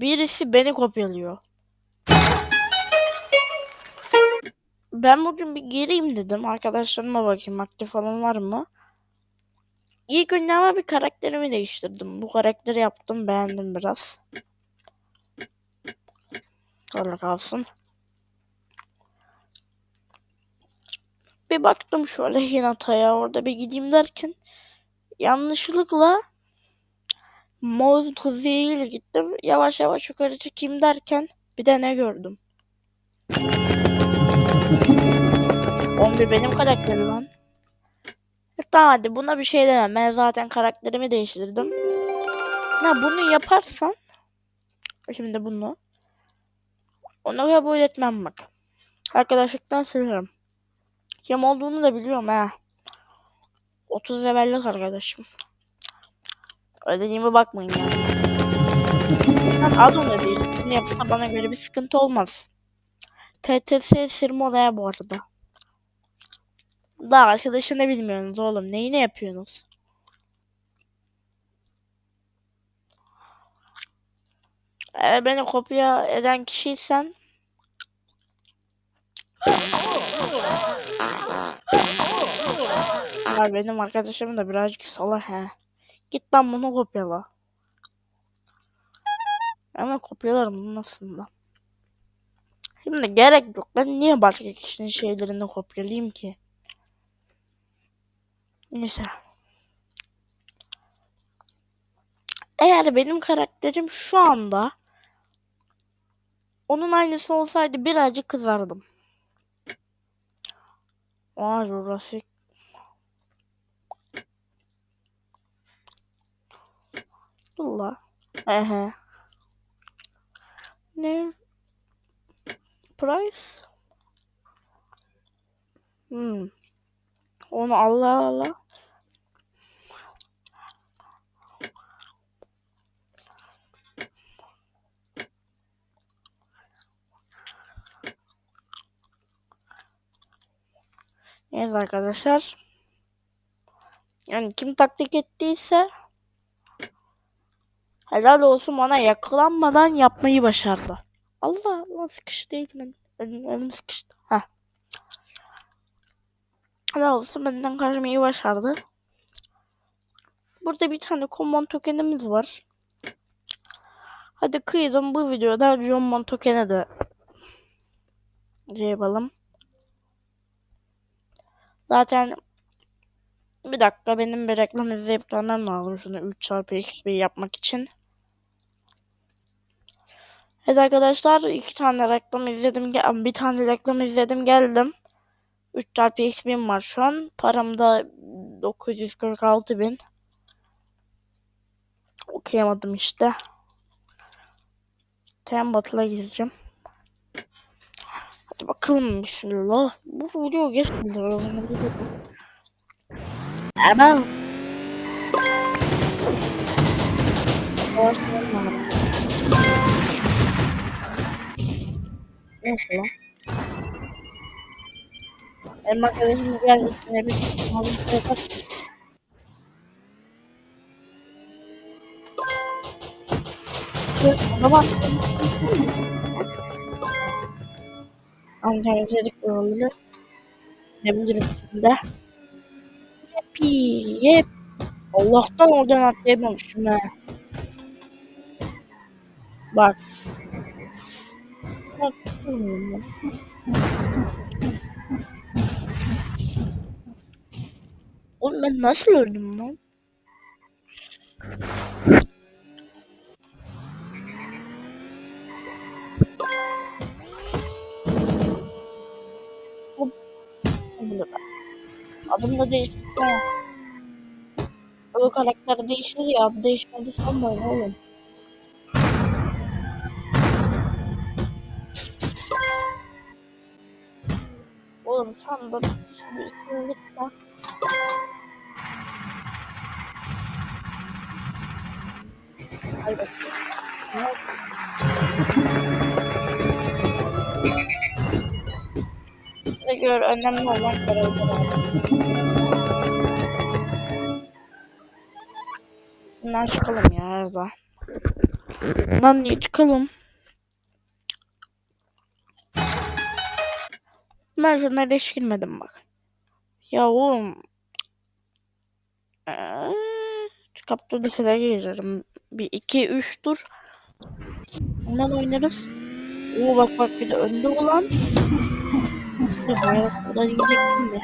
Birisi beni kopyalıyor. Ben bugün bir gireyim dedim. Arkadaşlarıma bakayım aktif falan var mı? İlk önce ama bir karakterimi değiştirdim. Bu karakteri yaptım beğendim biraz. Öyle kalsın. Bir baktım şöyle Hinata'ya orada bir gideyim derken yanlışlıkla Kuzi'ye ile gittim. Yavaş yavaş yukarı çıkayım derken bir de ne gördüm? 11 benim karakterim lan. E, Tamam hadi buna bir şey demem. Ben zaten karakterimi değiştirdim. Ya bunu yaparsan şimdi bunu onu kabul etmem bak. Arkadaşlıktan siliyorum. Kim olduğunu da biliyorum ha. 30 levellik arkadaşım. Ödediğime bakmayın yani. Ben az değil. Bunu yapsa bana göre bir sıkıntı olmaz. TTS sırma olaya bu arada. Daha arkadaşını bilmiyorsunuz oğlum. Neyi ne yapıyorsunuz? Eğer beni kopya eden kişiysen Ya benim arkadaşım da birazcık sala he. Git lan bunu kopyala. Ama kopyalarım bunu aslında. Şimdi gerek yok. Ben niye başka kişinin şeylerini kopyalayayım ki? Neyse. Eğer benim karakterim şu anda onun aynısı olsaydı birazcık kızardım. Aa Jurassic. Dur la. Ehe. Ne? Price? Hmm. Onu Allah Allah. Evet arkadaşlar. Yani kim taktik ettiyse helal olsun bana yakalanmadan yapmayı başardı. Allah Allah sıkıştı elim, elim, elim sıkıştı. Heh. Helal olsun benden kaçmayı başardı. Burada bir tane common tokenimiz var. Hadi kıydım bu videoda common token'e de şey yapalım. Zaten bir dakika benim bir reklam izleyip gelmem lazım şunu 3 çarpı XP yapmak için. Evet arkadaşlar iki tane reklam izledim gel- bir tane reklam izledim geldim. 3 çarpı XP'm var şu an. Param da 946 bin. Okuyamadım işte. Tem batıla gireceğim. Hadi bakalım bismillah. Bu video geç bildir. Ama Savaşmayalım Nasıl lan? Benim arkadaşım geldi üstüne bir aldım yapar. Ona bak. Amca izledik bu. Ne bilirim şimdi. Yepi yep. Allah'tan oradan atlayamamışım ha. Bak. Oğlum ben nasıl öldüm lan? Adım da değişti. O karakter değişti ya. Değişmedi sanmayın oğlum. Oğlum lütfen. Ay bak. Ne gör önemli olan abi. Bundan çıkalım ya Erza. Lan niye çıkalım? Ben şunlara hiç girmedim bak. Ya oğlum. Eee, Kaptı da falan girerim. Bir iki üç tur. Ondan oynarız. Oo bak bak bir de önde olan. Hayat kadar gidecektim de.